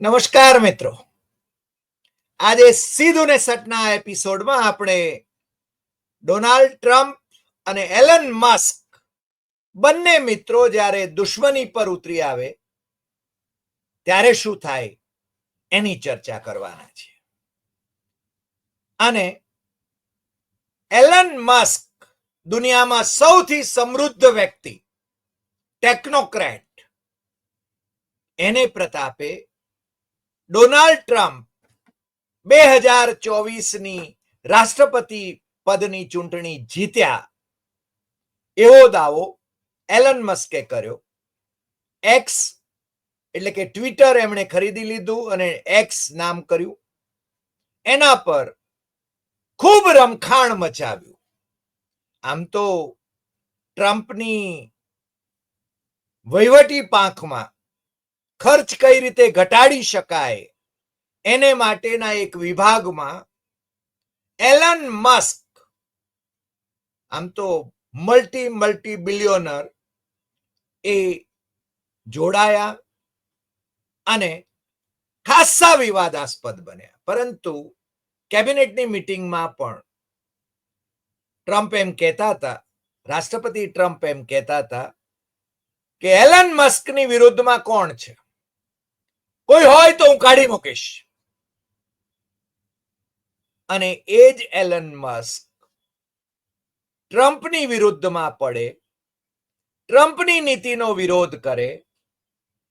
નમસ્કાર મિત્રો. આજે સીધું ને સટના એપિસોડમાં આપણે ડોનાલ્ડ ટ્રમ્પ અને એલન મસ્ક બંને મિત્રો જ્યારે દુશ્મની પર ઉતરી આવે, ત્યારે શું થાય એની ચર્ચા કરવાના છે. અને એલન મસ્ક દુનિયામાં સૌથી સમૃદ્ધ વ્યક્તિ, ટેકનોક્રેટ, એને પ્રતાપે ડોનાલ્ડ ટ્રમ્પ બે હજાર ચોવીસની રાષ્ટ્રપતિ પદની ચૂંટણી જીત્યા. એવો દાવો એલન મસ્કે કર્યો. એક્સ એટલે કે ટ્વિટર એમણે ખરીદી લીધું અને એક્સ નામ કર્યું. એના પર ખૂબ રમખાણ મચાવ્યું. આમ તો ટ્રમ્પની વહીવટી પાંખમાં ખર્ચ કઈ રીતે ઘટાડી શકાય? એને માટેના એક વિભાગમાં એલન મસ્ક, આમ તો મલ્ટી મલ્ટી બિલિયોનર, એ જોડાયા અને ખાસ્સા વિવાદાસ્પદ બન્યા. પરંતુ કેબિનેટની મીટિંગમાં પણ ટ્રમ્પ એમ કહેતા હતા, રાષ્ટ્રપતિ ટ્રમ્પ એમ કહેતા હતા કે એલન મસ્કની વિરુદ્ધમાં કોણ છે? કોઈ હોય તો હું કાઢી મૂકીશ. અને એ જ એલન મસ્ક ટ્રમ્પની વિરુદ્ધમાં પડે, ટ્રમ્પની નીતિનો વિરોધ કરે,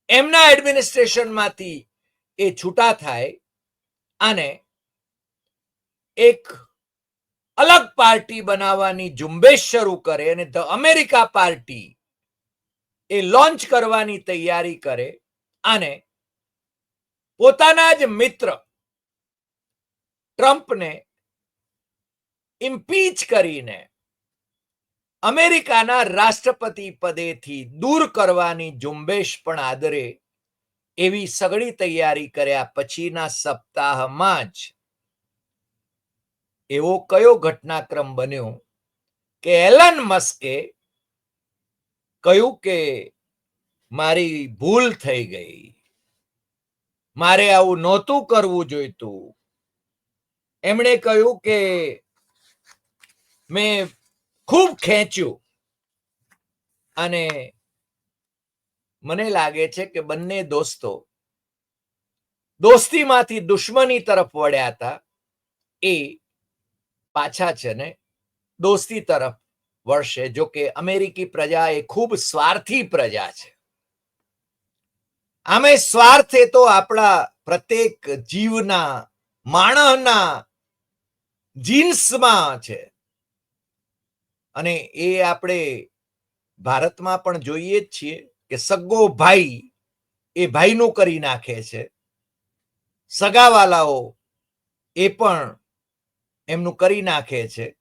એમના એડમિનિસ્ટ્રેશનમાંથી એ છૂટા થાય અને એક અલગ પાર્ટી બનાવવાની ઝુંબેશ શરૂ કરે અને ધ અમેરિકા પાર્ટી એ લોન્ચ કરવાની તૈયારી કરે અને પોતાના જ મિત્ર ટ્રમ્પને ઇમ્પીચ કરીને અમેરિકાના રાષ્ટ્રપતિ પદેથી દૂર કરવાની ઝુંબેશ પણ આદરે એવી સઘળી તૈયારી કર્યા પછીના સપ્તાહમાં જ એવો કયો ઘટનાક્રમ બન્યો કે એલન મસ્કે કહ્યું કે મારી ભૂલ થઈ ગઈ. મારે આવું નહોતું કરવું જોઈતું. એમણે કહ્યું કે મેં ખૂબ ખેંચ્યું. અને મને લાગે છે કે બંને દોસ્તો દોસ્તીમાંથી દુશ્મની તરફ વળ્યા હતા. એ પાછા છે ને દોસ્તી તરફ વળશે. જો કે અમેરિકી પ્રજા એ ખૂબ સ્વાર્થી પ્રજા છે. આમે સ્વાર્થ એ તો આપણા પ્રત્યેક જીવના માણસના જીન્સમાં છે. અને એ આપણે ભારતમાં પણ જોઈએ જ છીએ કે સગો ભાઈ એ ભાઈનું કરી નાખે છે. સગાવાલાઓ એ પણ એમનું કરી નાખે છે.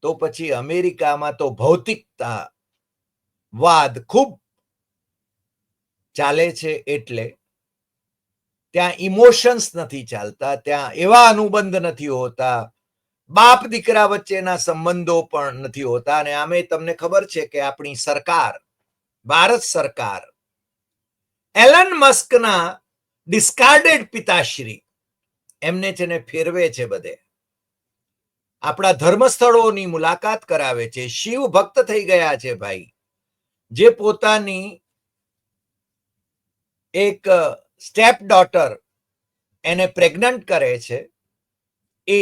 તો પછી અમેરિકામાં તો ભૌતિકતા વાદ ખૂબ ચાલે છે એટલે ત્યાં ઇમોશન્સ નથી ચાલતા, ત્યાં એવા અનુબંધ નથી હોતા, બાપ દીકરા વચ્ચેના સંબંધો પણ નથી હોતા. અને આમે તમને ખબર છે કે આપણી સરકાર, ભારત સરકાર, એલન મસ્કના ડિસ્કાર્ડેડ પિતાશ્રી, એમને છે ને ફેરવે છે બધે. આપણા ધર્મસ્થળોની મુલાકાત કરાવે છે. શિવ ભક્ત થઈ ગયા છે ભાઈ. જે પોતાની એક સ્ટેપ ડોટર એને પ્રેગ્નન્ટ કરે છે, એ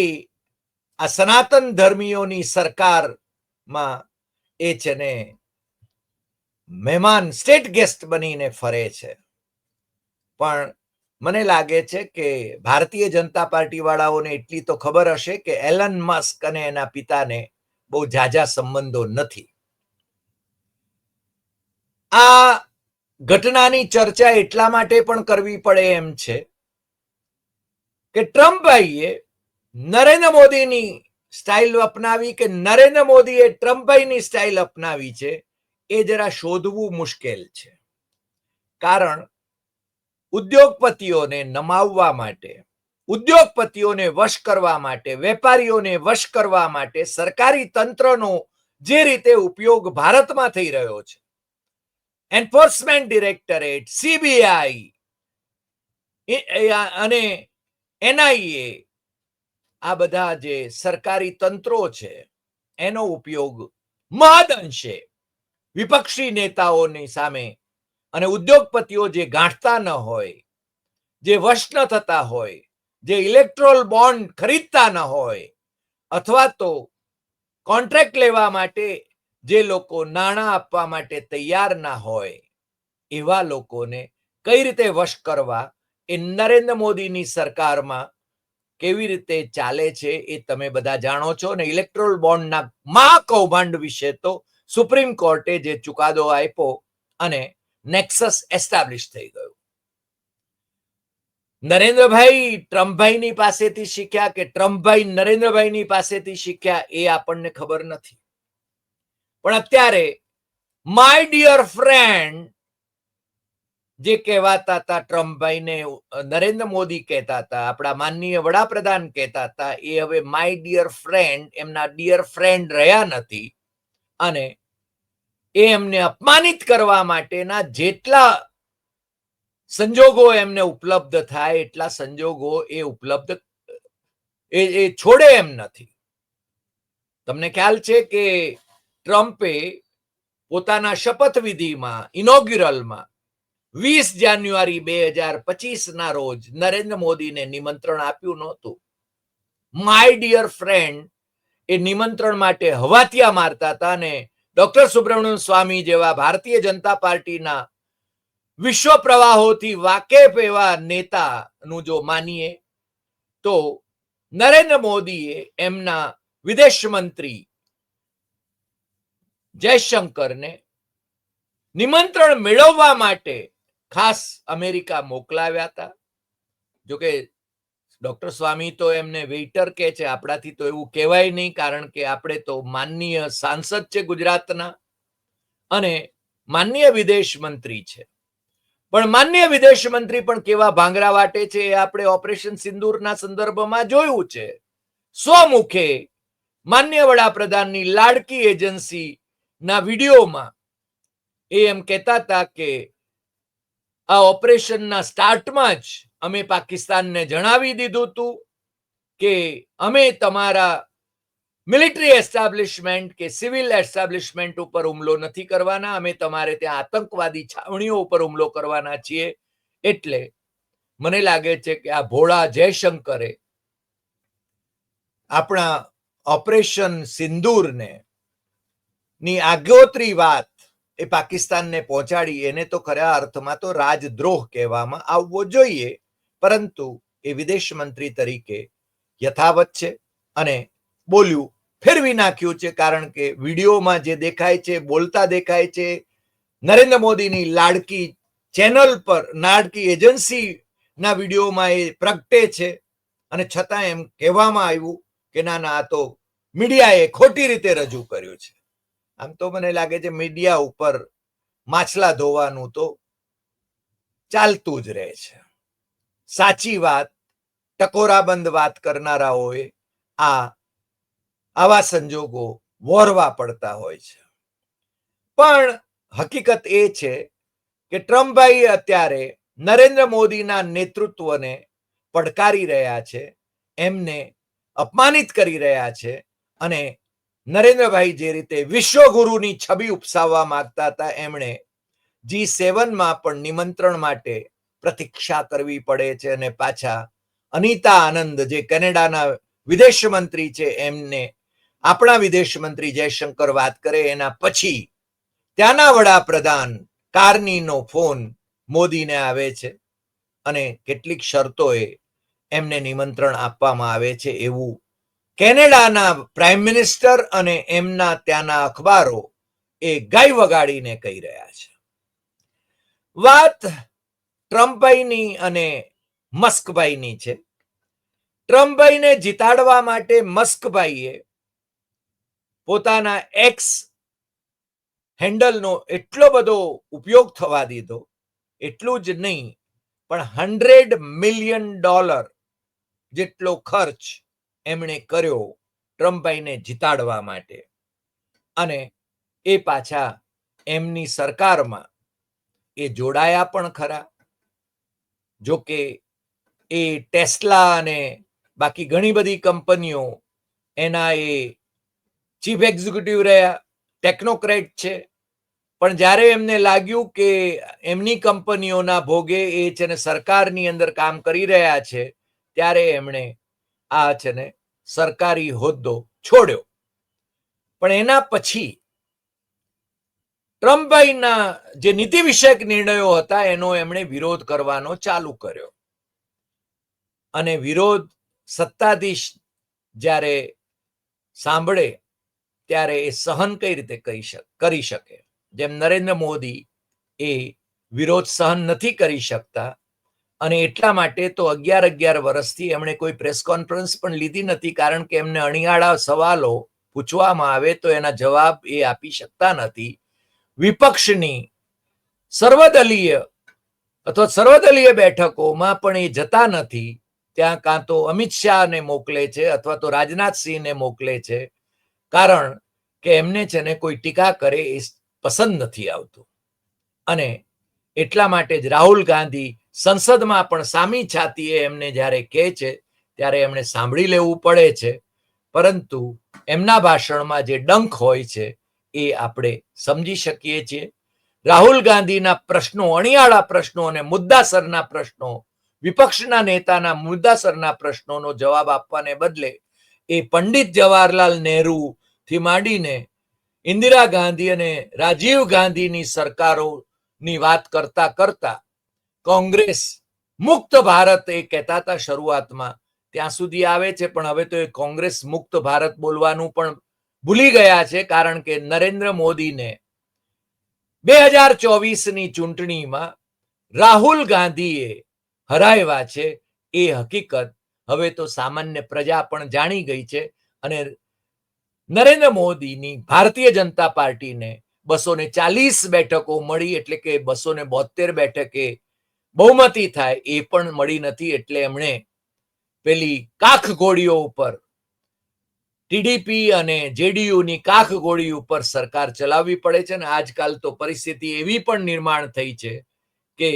આ સનાતન ધર્મીઓની સરકારમાં એ છે ને મહેમાન સ્ટેટ ગેસ્ટ બનીને ફરે છે. પણ મને લાગે છે કે ભારતીય જનતા પાર્ટી વાળાઓને એટલી તો ખબર હશે કે એલન મસ્ક અને એના પિતાને બહુ ઝાઝા સંબંધો નથી. આ ઘટનાની ચર્ચા એટલા માટે પણ કરવી પડે એમ છે કે ટ્રમ્પભાઈએ નરેન્દ્ર મોદીની સ્ટાઇલ અપનાવી કે નરેન્દ્ર મોદીએ ટ્રમ્પભાઈની સ્ટાઇલ અપનાવી છે એ જરા શોધવું મુશ્કેલ છે. કારણ ઉદ્યોગપતિઓને નમાવવા માટે, ઉદ્યોગપતિઓને વશ કરવા માટે, વેપારીઓને વશ કરવા માટે સરકારી તંત્રનો જે રીતે ઉપયોગ ભારતમાં થઈ રહ્યો છે એન્ફોર્સમેન્ટ ડિરેક્ટરેટ સીબીઆઈ અને એનઆઈએ આ બધા જે સરકારી તંત્રો છે, એનો ઉપયોગ મહદઅંશે વિપક્ષી નેતાઓની સામે અને ઉદ્યોગપતિઓ જે ગાંઠતા ન હોય, જે વશ ન થતા હોય, જે ઇલેક્ટ્રોલ બોન્ડ ખરીદતા ન હોય, અથવા તો કોન્ટ્રાક્ટ લેવા માટે જે લોકો નાણાં આપવા માટે તૈયાર ના હોય, એવા લોકોને કઈ રીતે વશ કરવા, એ નરેન્દ્ર મોદીની સરકારમાં કેવી રીતે ચાલે છે એ તમે બધા જાણો છો ને ઇલેક્ટ્રોલ બોન્ડના મહાકૌભાંડ વિશે તો સુપ્રીમ કોર્ટે જે ચુકાદો આપ્યો અને નેક્સસ એસ્ટાબ્લિશ થઈ ગયું. નરેન્દ્રભાઈ ટ્રમ્પભાઈની પાસેથી શીખ્યા કે ટ્રમ્પભાઈ નરેન્દ્રભાઈની પાસેથી શીખ્યા એ આપણને ખબર નથી. પણ અત્યારે માય ડિયર ફ્રેન્ડ જે કહેવાતા હતા ટ્રમ્પભાઈને નરેન્દ્ર મોદી કહેતા હતા, આપણા માનનીય વડાપ્રધાન કહેતા હતા, એ હવે માય ડિયર ફ્રેન્ડ એમના ડિયર ફ્રેન્ડ રહ્યા નથી. અને એ એમને અપમાનિત કરવા માટેના જેટલા સંજોગો એમને ઉપલબ્ધ થાય, એટલા સંજોગો એ ઉપલબ્ધ એ છોડે એમ નથી. તમને ખ્યાલ છે કે ટ્રમ્પે પોતાના શપથવિધિમાં, ઇનોગ્યુરલમાં વીસ જાન્યુઆરી બે હજાર પચીસના રોજ નરેન્દ્ર મોદીને નિમંત્રણ આપ્યું નહોતું. માય ડિયર ફ્રેન્ડ એ નિમંત્રણ માટે હવાતિયા મારતા હતા અને ડોક્ટર સુબ્રમણ્યમ સ્વામી જેવા ભારતીય જનતા પાર્ટીના વિશ્વ પ્રવાહોથી વાકેફ એવા નેતાનું જો માનીએ તો નરેન્દ્ર મોદીએ એમના વિદેશ મંત્રી જયશંકરને નિમંત્રણ મેળવવા માટે ખાસ અમેરિકા મોકલાવ્યા હતા. જોકે ડોક્ટર સ્વામી તો એમને વેઇટર કે છે, આપણાથી તો એવું કહેવાય નહીં, કારણ કે આપણે તો માનનીય સાંસદ છે ગુજરાતના અને માનનીય વિદેશ મંત્રી છે. પણ માન્ય વિદેશ મંત્રી પણ કેવા ભાંગરા વાટે છે એ આપણે ઓપરેશન સિંદૂરના સંદર્ભમાં જોયું છે. સ્વમુખે માન્ય વડાપ્રધાનની લાડકી એજન્સી ના વિડીયોમાં એ એમ કહેતા હતા કે આ ઓપરેશનના સ્ટાર્ટમાં જ અમે પાકિસ્તાનને જણાવી દીધું હતું કે અમે તમારા મિલિટરી એસ્ટાબ્લિશમેન્ટ કે સિવિલ એસ્ટાબ્લિશમેન્ટ ઉપર હુમલો નથી કરવાના. અમે તમારે ત્યાં આતંકવાદી છાવણીઓ ઉપર હુમલો કરવાના છીએ. એટલે મને લાગે છે કે આ ભોળા જયશંકરે આપણા ઓપરેશન સિંદૂરને ની આગોતરી વાત એ પાકિસ્તાનને પહોંચાડી, એને તો ખરા અર્થમાં તો રાજદ્રોહ કહેવામાં આવવો જોઈએ, પરંતુ એ વિદેશ મંત્રી તરીકે યથાવત છે અને બોલ્યું ફેરવી નાખ્યું છે, કારણ કે વિડીયોમાં જે દેખાય છે, બોલતા દેખાય છે, નરેન્દ્ર મોદીની લાડકી ચેનલ પર, લાડકી એજન્સી ના વિડીયોમાં એ પ્રગટે છે અને છતાં એમ કહેવામાં આવ્યું કે ના ના, આ તો મીડિયાએ ખોટી રીતે રજૂ કર્યું છે. આમ તો મને લાગે છે મીડિયા ઉપર માછલા ધોવાનું તો ચાલતું જ રહે છે. સાચી વાત, ટકોરાબંધ વાત કરનારાઓએ આ આવા સંજોગો વોરવા પડતા હોય છે. પણ હકીકત એ છે કે ટ્રમ્પભાઈ અત્યારે નરેન્દ્ર મોદીના નેતૃત્વને પડકારી રહ્યા છે, એમને અપમાનિત કરી રહ્યા છે અને નરેન્દ્રભાઈ જે રીતે વિશ્વગુરુની છબી ઉપસાવવા માંગતા હતા, એમણે જી સેવનમાં પણ નિમંત્રણ માટે પ્રતીક્ષા કરવી પડે છે અને પાછા અનિતા આનંદ, જે કેનેડાના વિદેશ મંત્રી છે, એમને આપણા વિદેશ મંત્રી જયશંકર વાત કરે, એના પછી ત્યાંના વડાપ્રધાન કારનીનો ફોન મોદીને આવે છે અને કેટલીક શરતોએ એમને નિમંત્રણ આપવામાં આવે છે એવું કેનેડાના પ્રાઇમ મિનિસ્ટર અને એમના ત્યાંના અખબારો એ ગાય વગાડીને કહી રહ્યા છે. વાત ટ્રમ્પભાઈની અને મસ્કભાઈની છે. ટ્રમ્પભાઈને જીતાડવા માટે મસ્કભાઈએ પોતાના એક્સ હેન્ડલનો એટલો બધો ઉપયોગ થવા દીધો, એટલું જ નહીં, પણ હંડ્રેડ મિલિયન ડોલર જેટલો ખર્ચ એમણે કર્યો ટ્રમ્પભાઈને જીતાડવા માટે. અને એ પાછા એમની સરકારમાં એ જોડાયા પણ ખરા. જો કે એ ટેસ્લા અને બાકી ઘણી બધી કંપનીઓ એના એ ચીફ એક્ઝિક્યુટિવ રહ્યા, ટેકનોક્રેટ છે. પણ જ્યારે એમને લાગ્યું કે એમની કંપનીઓના ભોગે એ છે ને સરકારની અંદર કામ કરી રહ્યા છે, ત્યારે એમણે આ છે ને સરકારી હોદ્દો છોડ્યો. પણ એના પછી ટ્રમ્પભાઈના જે નીતિ વિષયક નિર્ણયો હતા, એનો એમણે વિરોધ કરવાનો ચાલુ કર્યો. અને વિરોધ સત્તાધીશ જ્યારે સાંભળે, ત્યારે એ સહન કઈ રીતે કરી શકે કરી શકે? જેમ નરેન્દ્ર મોદી એ વિરોધ સહન નથી કરી શકતા અને એટલા માટે તો અગિયાર અગિયાર વર્ષથી એમણે કોઈ પ્રેસ કોન્ફરન્સ પણ લીધી નથી, કારણ કે એમને અણિયાળા સવાલો પૂછવામાં આવે તો એના જવાબ એ આપી શકતા નથી. વિપક્ષની સર્વદલીય અથવા સર્વદલીય બેઠકોમાં પણ એ જતા નથી. ત્યાં કાં તો અમિત શાહને મોકલે છે અથવા તો રાજનાથસિંહને મોકલે છે. કારણ કે એમને છે ને કોઈ ટીકા કરે એ પસંદ નથી આવતું. અને એટલા માટે જ રાહુલ ગાંધી સંસદમાં પણ સામી છાતીએ એમને જ્યારે કહે છે, ત્યારે એમણે સાંભળી લેવું પડે છે. પરંતુ એમના ભાષણમાં જે ડંખ હોય છે, એ આપણે સમજી શકીએ છીએ. રાહુલ ગાંધીના પ્રશ્નો, અણિયાળા પ્રશ્નો અને મુદ્દાસરના પ્રશ્નો, વિપક્ષના નેતાના મુદ્દાસરના પ્રશ્નોનો જવાબ આપવાને બદલે એ પંડિત જવાહરલાલ નહેરુ થી માંડીને ઇન્દિરા ગાંધી અને રાજીવ ગાંધીની સરકારોની વાત કરતા કરતા કોંગ્રેસ મુક્ત ભારત એ કહેતા હતા શરૂઆતમાં ત્યાં સુધી આવે છે, પણ હવે તો એ કોંગ્રેસ મુક્ત ભારત બોલવાનું પણ ભૂલી ગયા છે, કારણ કે નરેન્દ્ર મોદીને બે હજાર ચોવીસની ચૂંટણીમાં રાહુલ ગાંધીએ હરાવ્યા છે, એ હકીકત હવે તો સામાન્ય પ્રજા પણ જાણી ગઈ છે અને નરેન્દ્ર મોદીની ભારતીય જનતા પાર્ટીને બસો ને ચાલીસ બેઠકો મળી, એટલે કે બસો ને બોતેર બેઠકે બહુમતી થાય એ પણ મળી નથી એટલે એમણે પેલી કાખ ગોળીઓ ઉપર ટીડીપી અને જેડીયુની કાખ ગોળી ઉપર સરકાર ચલાવવી પડે છે અને આજકાલ તો પરિસ્થિતિ એવી પણ નિર્માણ થઈ છે કે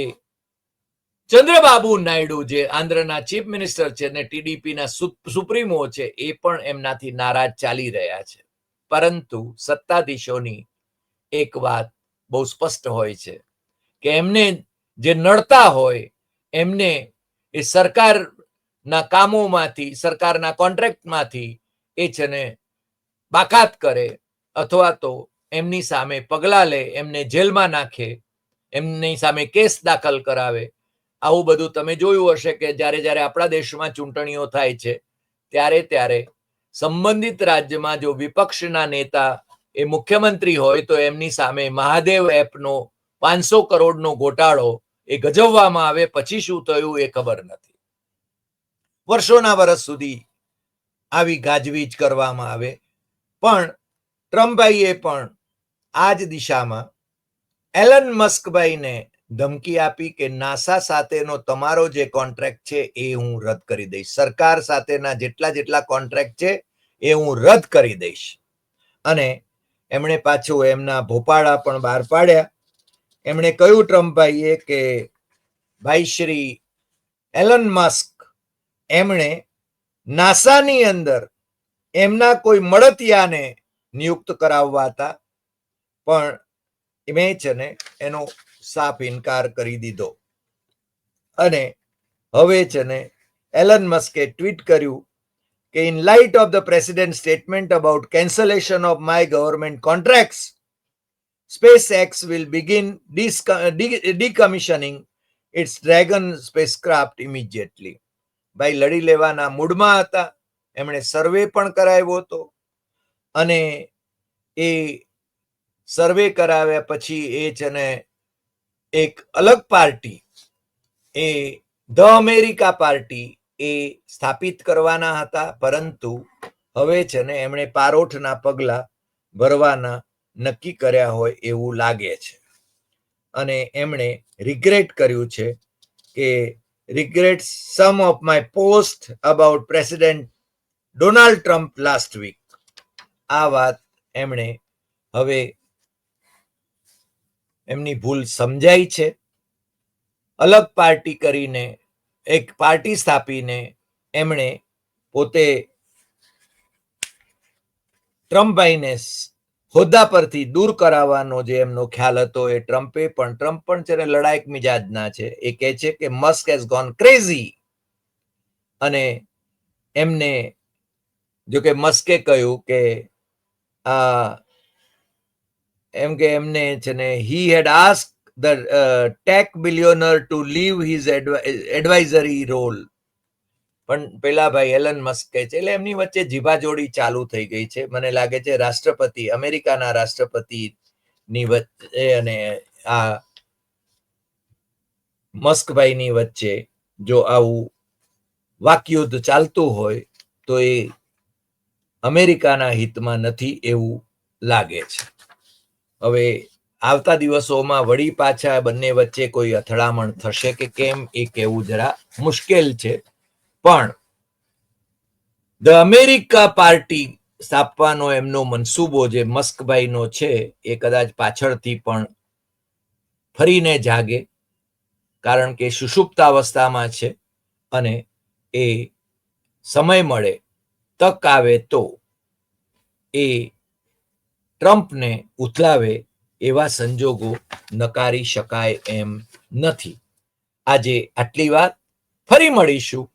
ચંદ્રબાબુ નાયડુ જે આંધ્રના ચીફ મિનિસ્ટર છે ને ટીડીપીના સુપ્રીમો છે એ પણ એમનાથી નારાજ ચાલી રહ્યા છે. પરંતુ સત્તાધીશોની એક વાત બહુ સ્પષ્ટ હોય છે કે એમને જે નડતા હોય, એમને એ સરકારના કામોમાંથી, સરકારના કોન્ટ્રાક્ટમાંથી એ છે ને બાકાત કરે અથવા તો એમની સામે પગલાં લે, એમને જેલમાં નાખે, એમની સામે કેસ દાખલ કરાવે. આવું બધું તમે જોયું હશે કે જ્યારે જ્યારે આપણા દેશમાં ચૂંટણીઓ થાય છે, ત્યારે ત્યારે સંબંધિત રાજ્યમાં જો વિપક્ષના નેતા એ મુખ્યમંત્રી હોય તો એમની સામે મહાદેવ એપનો પાંચસો કરોડનો ગોટાળો એ ગજવવામાં આવે, પછી શું થયું એ ખબર નથી. વર્ષોના વર્ષ સુધી આવી ગાજવીજ કરવામાં આવે. પણ ટ્રમ્પભાઈએ પણ આ જ દિશામાં એલન મસ્કભાઈને ધમકી આપી કે નાસા સાથેનો તમારો જે કોન્ટ્રાક્ટ છે એ હું રદ કરી દઈશ. સરકાર સાથેના જેટલા જેટલા કોન્ટ્રાક્ટ છે એ હું રદ કરી દઈશ. અને એમણે પાછું એમના ભોપાળા પણ બહાર પાડ્યા. એમણે કહ્યું ટ્રમ્પભાઈએ કે, ભાઈ શ્રી એલન મસ્ક, એમણે નાસાની અંદર એમના કોઈ મળતિયાને નિયુક્ત કરાવવા હતા, પણ મેં છે ને એનો સાફ ઇનકાર કરી દીધો. અને હવે છે ને એલન મસ્કે ટ્વીટ કર્યું કે in light of the president statement about cancellation of my government contracts SpaceX will decommissioning decommissioning its Dragon spacecraft immediately ભાઈ, લડી લેવાના મૂડમાં હતા. એમણે સર્વે પણ કરાવ્યો હતો. અને એ સર્વે કરાવ્યા પછી એ છે ને એક અલગ પાર્ટી, એ ધ અમેરિકા પાર્ટી એ સ્થાપિત કરવાના હતા. પરંતુ હવે છે ને એમણે પારોઠના પગલા ભરવાના નક્કી કર્યા હોય એવું લાગે છે. અને એમણે રિગ્રેટ કર્યું છે કે regret some of my post about president Donald Trump last week આ વાત એમણે હવે એમની ભૂલ સમજાઈ છે. અલગ પાર્ટી કરીને, એક પાર્ટી સ્થાપીને એમણે પોતે ટ્રમ્પભાઈને સ- હોદ્દા પરથી દૂર કરાવવાનો જે એમનો ખ્યાલ હતો એ ટ્રમ્પે પણ, ટ્રમ્પ પણ છે ને લડાયક મિજાજના છે. એ કહે છે કે મસ્ક હેઝ ગોન ક્રેઝી અને એમને, જો કે મસ્કે કહ્યું કે, આ, એમ કે એમને છે ને he had ask the tech billionaire to leave his advisory role પણ પેલા ભાઈ એલન મસ્ક કહે છે, એટલે એમની વચ્ચે જીભાજોડી ચાલુ થઈ ગઈ છે. મને લાગે છે રાષ્ટ્રપતિ, અમેરિકાના રાષ્ટ્રપતિની વચ્ચે અને આ મસ્કભાઈની વચ્ચે જો આવું વાકયુદ્ધ ચાલતું હોય, તો એ અમેરિકાના હિતમાં નથી એવું લાગે છે. હવે આવતા દિવસોમાં વળી પાછા બંને વચ્ચે કોઈ અથડામણ થશે કે કેમ, એ કહેવું જરા મુશ્કેલ છે. પણ ધ અમેરિકા પાર્ટી સ્થાપવાનો એમનો મનસૂબો જે મસ્કભાઈનો છે, એ કદાચ પાછળથી પણ ફરીને જાગે, કારણ કે સુષુપ્ત અવસ્થામાં છે અને એ સમય મળે, તક આવે તો એ ટ્રમ્પને ઉથલાવે એવા સંજોગો નકારી શકાય એમ નથી. આજે આટલી વાત. ફરી મળીશું.